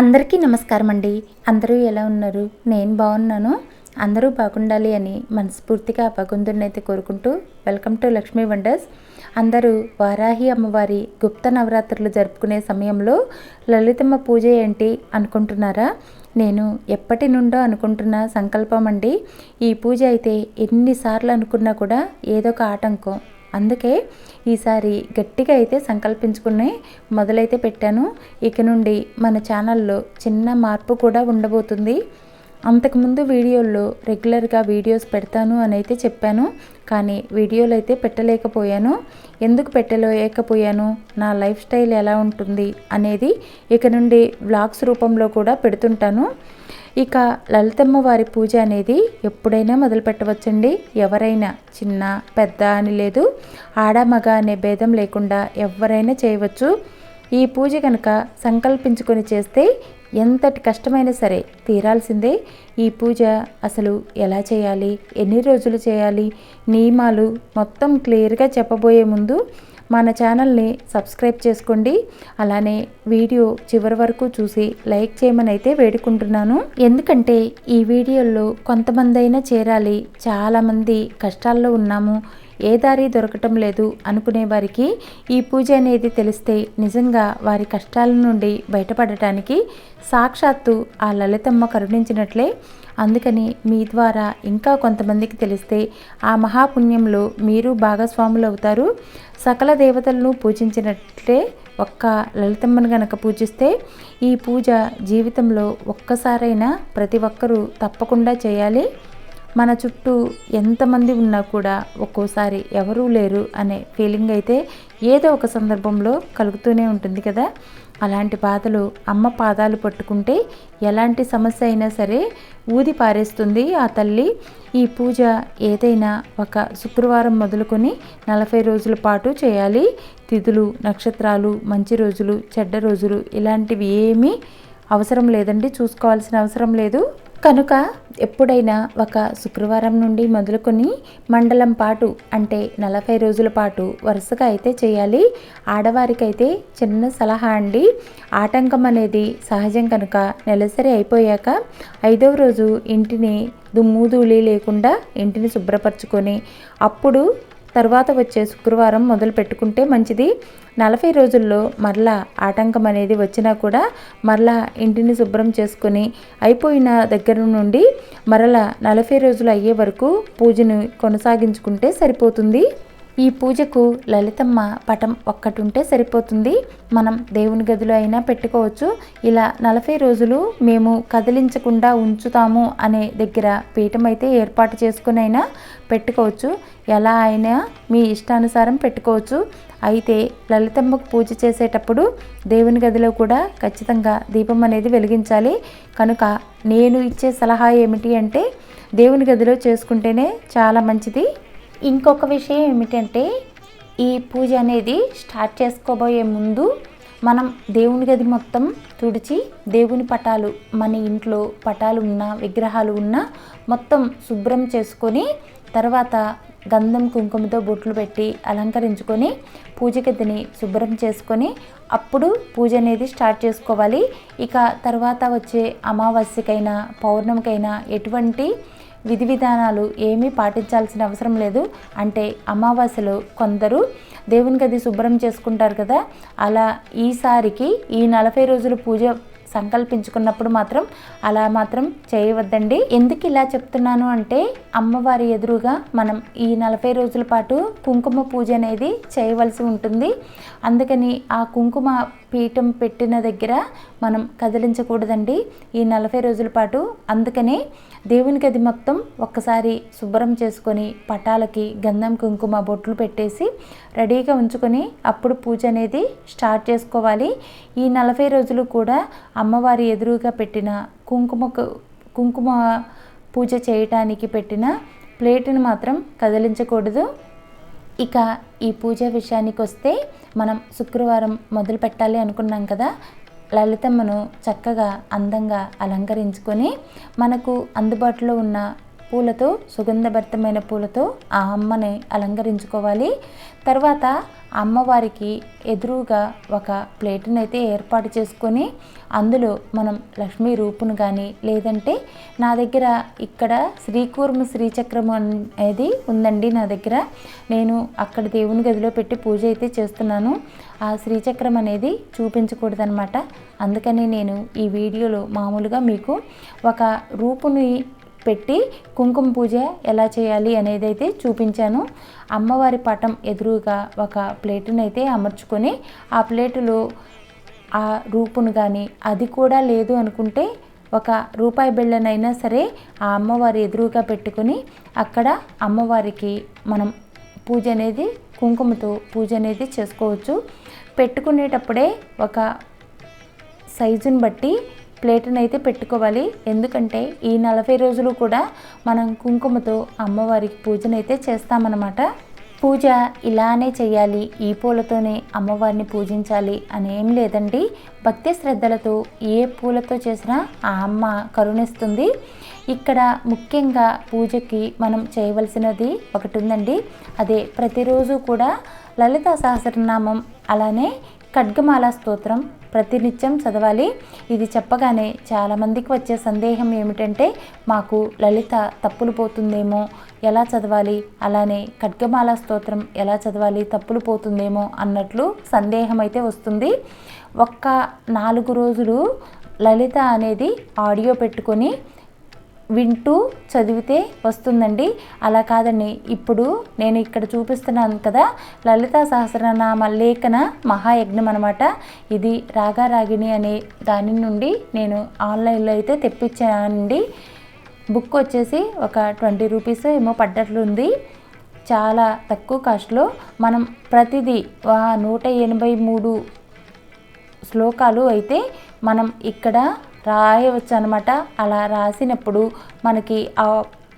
అందరికీ నమస్కారం అండి. అందరూ ఎలా ఉన్నారు? నేను బాగున్నాను. అందరూ బాగుండాలి అని మనస్ఫూర్తిగా భగవంతుడినైతే కోరుకుంటూ వెల్కమ్ టు లక్ష్మీ వండర్స్. అందరూ వారాహి అమ్మవారి గుప్త నవరాత్రులు జరుపుకునే సమయంలో లలితమ్మ పూజ ఏంటి అనుకుంటున్నారా? నేను ఎప్పటి నుండో అనుకుంటున్న సంకల్పం అండి ఈ పూజ అయితే ఎన్నిసార్లు అనుకున్నా కూడా ఏదో ఒక ఆటంకం. అందుకే ఈసారి గట్టిగా అయితే సంకల్పించుకుని మొదలైతే పెట్టాను. ఇక నుండి మన ఛానల్లో చిన్న మార్పు కూడా ఉండబోతుంది. అంతకుముందు వీడియోల్లో రెగ్యులర్గా వీడియోస్ పెడతాను అని అయితే చెప్పాను కానీ వీడియోలు అయితే పెట్టలేకపోయాను. ఎందుకు పెట్టలేకపోయాను? నా లైఫ్ స్టైల్ ఎలా ఉంటుంది అనేది ఇక నుండి వ్లాగ్స్ రూపంలో కూడా పెడుతుంటాను. ఇక లలితమ్మ వారి పూజ అనేది ఎప్పుడైనా మొదలు పెట్టవచ్చండి ఎవరైనా చిన్న పెద్ద అని లేదు ఆడ మగ అనే భేదం లేకుండా ఎవరైనా చేయవచ్చు. ఈ పూజ కనుక సంకల్పించుకొని చేస్తే ఎంతటి కష్టమైనా సరే తీరాల్సిందే. ఈ పూజ అసలు ఎలా చేయాలి? ఎన్ని రోజులు చేయాలి? నియమాలు మొత్తం క్లియర్గా చెప్పబోయే ముందు మన ఛానల్ని సబ్స్క్రైబ్ చేసుకోండి. అలానే వీడియో చివరి వరకు చూసి లైక్ చేయమని అయితే వేడుకుంటున్నాను. ఎందుకంటే ఈ వీడియోల్లో కొంతమంది అయినా చేరాలి. చాలామంది కష్టాల్లో ఉన్నాము. ఏ దారి దొరకటం లేదు అనుకునే వారికి ఈ పూజ అనేది తెలిస్తే నిజంగా వారి కష్టాల నుండి బయటపడటానికి సాక్షాత్తు ఆ లలితమ్మ కరుణించినట్లే. అందుకని మీ ద్వారా ఇంకా కొంతమందికి తెలిస్తే ఆ మహాపుణ్యంలో మీరు భాగస్వాములు అవుతారు. సకల దేవతలను పూజించినట్లే ఒక్క లలితమ్మను గనక పూజిస్తే ఈ పూజ జీవితంలో ఒక్కసారైనా ప్రతి ఒక్కరూ తప్పకుండా చేయాలి. మన చుట్టూ ఎంతమంది ఉన్నా కూడా ఒక్కోసారి ఎవరూ లేరు అనే ఫీలింగ్ అయితే ఏదో ఒక సందర్భంలో కలుగుతూనే ఉంటుంది కదా. అలాంటి బాధలు అమ్మ పాదాలు పట్టుకుంటే ఎలాంటి సమస్య అయినా సరే ఊది పారేస్తుంది ఆ తల్లి. ఈ పూజ ఏదైనా ఒక శుక్రవారం మొదలుకొని నలభై రోజుల పాటు చేయాలి. తిథులు నక్షత్రాలు మంచి రోజులు చెడ్డ రోజులు ఇలాంటివి ఏమీ అవసరం లేదండి చూసుకోవాల్సిన అవసరం లేదు. కనుక ఎప్పుడైనా ఒక శుక్రవారం నుండి మొదలుకొని మండలం పాటు అంటే నలభై రోజుల పాటు వరుసగా అయితే చేయాలి. ఆడవారికైతే చిన్న సలహా అండి. ఆటంకం అనేది సహజం కనుక నెలసరి అయిపోయాక ఐదవ రోజు ఇంటిని దుమ్ము లేకుండా ఇంటిని శుభ్రపరచుకొని అప్పుడు తర్వాత వచ్చే శుక్రవారం మొదలు పెట్టుకుంటే మంచిది. నలభై రోజుల్లో మరలా ఆటంకం అనేది వచ్చినా కూడా మరలా ఇంటిని శుభ్రం చేసుకొని అయిపోయిన దగ్గర నుండి మరలా నలభై రోజులు అయ్యే వరకు పూజను కొనసాగించుకుంటే సరిపోతుంది. ఈ పూజకు లలితమ్మ పటం ఒక్కటి ఉంటే సరిపోతుంది. మనం దేవుని గదిలో అయినా పెట్టుకోవచ్చు. ఇలా నలభై రోజులు మేము కదిలించకుండా ఉంచుతాము అనే దగ్గర పీఠం అయితే ఏర్పాటు చేసుకుని అయినా పెట్టుకోవచ్చు. ఎలా అయినా మీ ఇష్టానుసారం పెట్టుకోవచ్చు. అయితే లలితమ్మకు పూజ చేసేటప్పుడు దేవుని గదిలో కూడా ఖచ్చితంగా దీపం అనేది వెలిగించాలి. కనుక నేను ఇచ్చే సలహా ఏమిటి అంటే దేవుని గదిలో చేసుకుంటేనే చాలా మంచిది. ఇంకొక విషయం ఏమిటంటే ఈ పూజ అనేది స్టార్ట్ చేసుకోబోయే ముందు మనం దేవుని గది మొత్తం తుడిచి దేవుని పటాలు మన ఇంట్లో పటాలు ఉన్న విగ్రహాలు ఉన్న మొత్తం శుభ్రం చేసుకొని తర్వాత గంధం కుంకుమతో బొట్లు పెట్టి అలంకరించుకొని పూజ గదిని శుభ్రం చేసుకొని అప్పుడు పూజ అనేది స్టార్ట్ చేసుకోవాలి. ఇక తర్వాత వచ్చే అమావాస్యకైనా పౌర్ణమికైనా ఎటువంటి విధి విధానాలు ఏమీ పాటించాల్సిన అవసరం లేదు. అంటే అమావాస్యలో కొందరు దేవుని గది శుభ్రం చేసుకుంటారు కదా. అలా ఈసారికి ఈ నలభై రోజులు పూజ సంకల్పించుకున్నప్పుడు మాత్రం అలా మాత్రం చేయవద్దండి. ఎందుకు ఇలా చెప్తున్నాను అంటే అమ్మవారి ఎదురుగా మనం ఈ నలభై రోజుల పాటు కుంకుమ పూజ అనేది చేయవలసి ఉంటుంది. అందుకని ఆ కుంకుమ పీఠం పెట్టిన దగ్గర మనం కదిలించకూడదండి. ఈ నలభై రోజుల పాటు అందుకనే దేవుని గది మొత్తం ఒక్కసారి శుభ్రం చేసుకొని పటాలకి గంధం కుంకుమ బొట్లు పెట్టేసి రెడీగా ఉంచుకొని అప్పుడు పూజ అనేది స్టార్ట్ చేసుకోవాలి. ఈ నలభై రోజులు కూడా అమ్మవారి ఎదురుగా పెట్టిన కుంకుమ కుంకుమ పూజ చేయటానికి పెట్టిన ప్లేటును మాత్రం కదిలించకూడదు. ఇక ఈ పూజ విషయానికి వస్తే మనం శుక్రవారం మొదలు పెట్టాలి అనుకున్నాం కదా లలితమ్మను చక్కగా అందంగా అలంకరించుకొని మనకు అందుబాటులో ఉన్న పూలతో సుగంధభరితమైన పూలతో ఆ అమ్మని అలంకరించుకోవాలి. తర్వాత అమ్మవారికి ఎదురుగా ఒక ప్లేట్ని అయితే ఏర్పాటు చేసుకొని అందులో మనం లక్ష్మీ రూపును కానీ లేదంటే నా దగ్గర ఇక్కడ శ్రీకూర్మ శ్రీచక్రం అనేది ఉందండి నా దగ్గర. నేను అక్కడ దేవుని గదిలో పెట్టి పూజ అయితే చేస్తున్నాను. ఆ శ్రీచక్రం అనేది చూపించకూడదనమాట అందుకని నేను ఈ వీడియోలో మామూలుగా మీకు ఒక రూపుని పెట్టి కుంకుమ పూజ ఎలా చేయాలి అనేది అయితే చూపించాను. అమ్మవారి పటం ఎదురుగా ఒక ప్లేటును అయితే అమర్చుకొని ఆ ప్లేటులో ఆ రూపును కానీ అది కూడా లేదు అనుకుంటే ఒక రూపాయి బిళ్ళనైనా సరే ఆ అమ్మవారి ఎదురుగా పెట్టుకొని అక్కడ అమ్మవారికి మనం పూజ అనేది కుంకుమతో పూజ అనేది చేసుకోవచ్చు. పెట్టుకునేటప్పుడే ఒక సైజుని బట్టి ప్లేట్ని అయితే పెట్టుకోవాలి. ఎందుకంటే ఈ నలభై రోజులు కూడా మనం కుంకుమతో అమ్మవారికి పూజనైతే చేస్తామన్నమాట. పూజ ఇలానే చేయాలి. ఈ పూలతోనే అమ్మవారిని పూజించాలి అని ఏం లేదండి. భక్తి శ్రద్ధలతో ఏ పూలతో చేసినా ఆ అమ్మ కరుణిస్తుంది. ఇక్కడ ముఖ్యంగా పూజకి మనం చేయవలసినది ఒకటి ఉందండి అదే ప్రతిరోజు కూడా లలిత సహస్రనామం అలానే ఖడ్గమాల స్తోత్రం ప్రతినిత్యం చదవాలి. ఇది చెప్పగానే చాలామందికి వచ్చే సందేహం ఏమిటంటే మాకు లలిత తప్పులు పోతుందేమో ఎలా చదవాలి? అలానే ఖడ్గమాల స్తోత్రం ఎలా చదవాలి? తప్పులు పోతుందేమో అన్నట్లు సందేహం అయితే వస్తుంది. ఒక్క నాలుగు రోజులు లలిత అనేది ఆడియో పెట్టుకొని వింటూ చదివితే వస్తుందండి. అలా కాదండి. ఇప్పుడు నేను ఇక్కడ చూపిస్తున్నాను కదా లలితా సహస్రనామ లేఖన మహాయజ్ఞం అనమాట ఇది రాగారాగిణి అనే దాని నుండి నేను ఆన్లైన్లో అయితే తెప్పించానండి. బుక్ వచ్చేసి ఒక ట్వంటీ రూపీస్ ఏమో పడ్డట్లుంది. చాలా తక్కువ కాస్ట్లో మనం ప్రతిదీ నూట ఎనభై మూడు శ్లోకాలు అయితే మనం ఇక్కడ రాయవచ్చు అనమాట అలా రాసినప్పుడు మనకి ఆ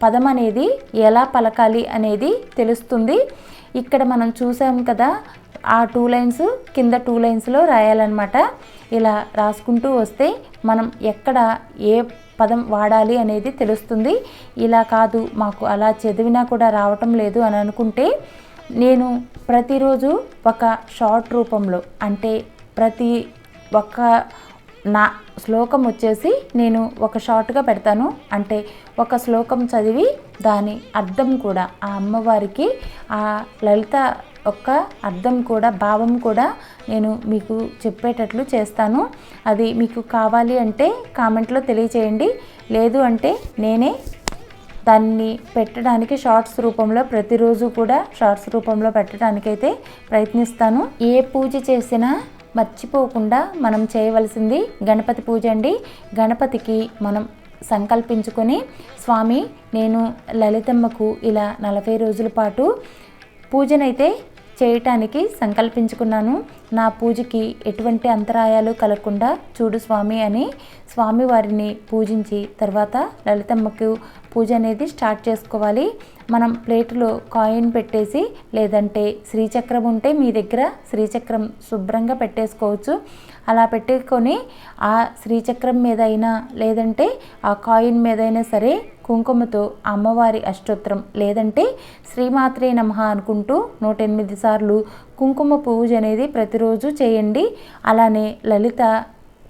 పదం అనేది ఎలా పలకాలి అనేది తెలుస్తుంది. ఇక్కడ మనం చూసాం కదా ఆ టూ లైన్స్ కింద టూ లైన్స్లో రాయాలన్నమాట. ఇలా రాసుకుంటూ వస్తే మనం ఎక్కడ ఏ పదం వాడాలి అనేది తెలుస్తుంది. ఇలా కాదు మాకు అలా చదివినా కూడా రావటం లేదు అని అనుకుంటే నేను ప్రతిరోజు ఒక షార్ట్ రూపంలో అంటే ప్రతి ఒక్క నా శ్లోకం వచ్చేసి నేను ఒక షార్ట్గా పెడతాను. అంటే ఒక శ్లోకం చదివి దాని అర్థం కూడా ఆ అమ్మవారికి ఆ లలిత యొక్క అర్థం కూడా భావం కూడా నేను మీకు చెప్పేటట్లు చేస్తాను. అది మీకు కావాలి అంటే కామెంట్లో తెలియచేయండి. లేదు అంటే నేనే దాన్ని పెట్టడానికి షార్ట్స్ రూపంలో ప్రతిరోజు కూడా షార్ట్స్ రూపంలో పెట్టడానికైతే ప్రయత్నిస్తాను. ఏ పూజ చేసినా మర్చిపోకుండా మనం చేయవలసింది గణపతి పూజ అండి. గణపతికి మనం సంకల్పించుకొని స్వామి నేను లలితమ్మకు ఇలా నలభై రోజుల పాటు పూజనైతే చేయటానికి సంకల్పించుకున్నాను. నా పూజకి ఎటువంటి అంతరాయాలు కలగకుండా చూడు స్వామి అని స్వామివారిని పూజించి తర్వాత లలితమ్మకు పూజ అనేది స్టార్ట్ చేసుకోవాలి. మనం ప్లేటులో కాయిన్ పెట్టేసి లేదంటే శ్రీచక్రం ఉంటే మీ దగ్గర శ్రీచక్రం శుభ్రంగా పెట్టేసుకోవచ్చు. అలా పెట్టుకొని ఆ శ్రీచక్రం మీద అయినా లేదంటే ఆ కాయిన్ మీదైనా సరే కుంకుమతో అమ్మవారి అష్టోత్తరం లేదంటే శ్రీమాత్రే నమ అనుకుంటూ నూట ఎనిమిది సార్లు కుంకుమ పూజ అనేది ప్రతిరోజు చేయండి. అలానే లలిత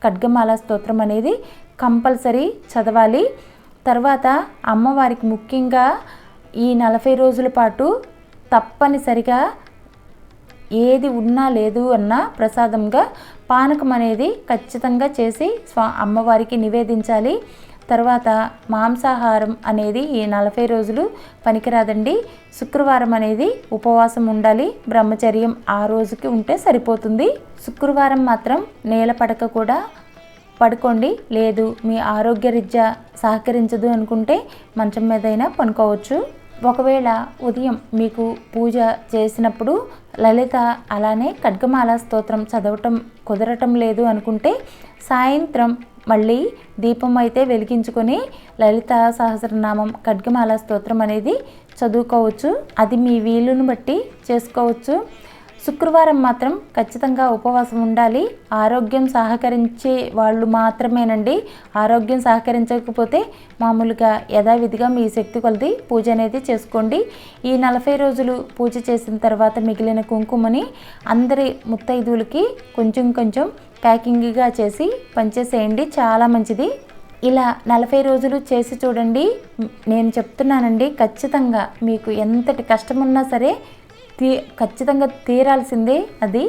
ఖడ్గమాల స్తోత్రం అనేది కంపల్సరీ చదవాలి. తర్వాత అమ్మవారికి ముఖ్యంగా ఈ నలభై రోజుల పాటు తప్పనిసరిగా ఏది ఉన్నా లేదు అన్నా ప్రసాదంగా పానకం అనేది ఖచ్చితంగా చేసి స్వా అమ్మవారికి నివేదించాలి. తర్వాత మాంసాహారం అనేది ఈ నలభై రోజులు పనికిరాదండి. శుక్రవారం అనేది ఉపవాసం ఉండాలి. బ్రహ్మచర్యం ఆ రోజుకి ఉంటే సరిపోతుంది. శుక్రవారం మాత్రం నేల పడక కూడా పడుకోండి. లేదు మీ ఆరోగ్యరీత్యా సహకరించదు అనుకుంటే మంచం మీదైనా పనుకోవచ్చు. ఒకవేళ ఉదయం మీకు పూజ చేసినప్పుడు లలిత అలానే ఖడ్గమాల స్తోత్రం చదవటం కుదరటం లేదు అనుకుంటే సాయంత్రం మళ్ళీ దీపం అయితే వెలిగించుకొని లలిత సహస్రనామం ఖడ్గమాల స్తోత్రం అనేది చదువుకోవచ్చు. అది మీ వీలును బట్టి చేసుకోవచ్చు. శుక్రవారం మాత్రం ఖచ్చితంగా ఉపవాసం ఉండాలి. ఆరోగ్యం సహకరించే వాళ్ళు మాత్రమేనండి. ఆరోగ్యం సహకరించకపోతే మామూలుగా యథావిధిగా మీ శక్తి కొలది పూజ అనేది చేసుకోండి. ఈ నలభై రోజులు పూజ చేసిన తర్వాత మిగిలిన కుంకుమని అందరి ముత్తైదువులకి కొంచెం కొంచెం ప్యాకింగ్గా చేసి పంచేసేయండి. చాలా మంచిది. ఇలా నలభై రోజులు చేసి చూడండి. నేను చెప్తున్నానండి ఖచ్చితంగా మీకు ఎంతటి కష్టమున్నా సరే తీ ఖచ్చితంగా తీరాల్సిందే అది.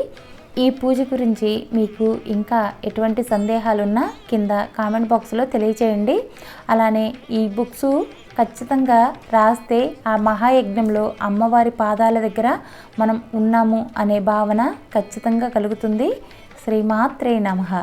ఈ పూజ గురించి మీకు ఇంకా ఎటువంటి సందేహాలున్నా కింద కామెంట్ బాక్స్లో తెలియచేయండి. అలానే ఈ బుక్స్ ఖచ్చితంగా రాస్తే ఆ మహాయజ్ఞంలో అమ్మవారి పాదాల దగ్గర మనం ఉన్నాము అనే భావన ఖచ్చితంగా కలుగుతుంది. శ్రీమాత్రే నమః.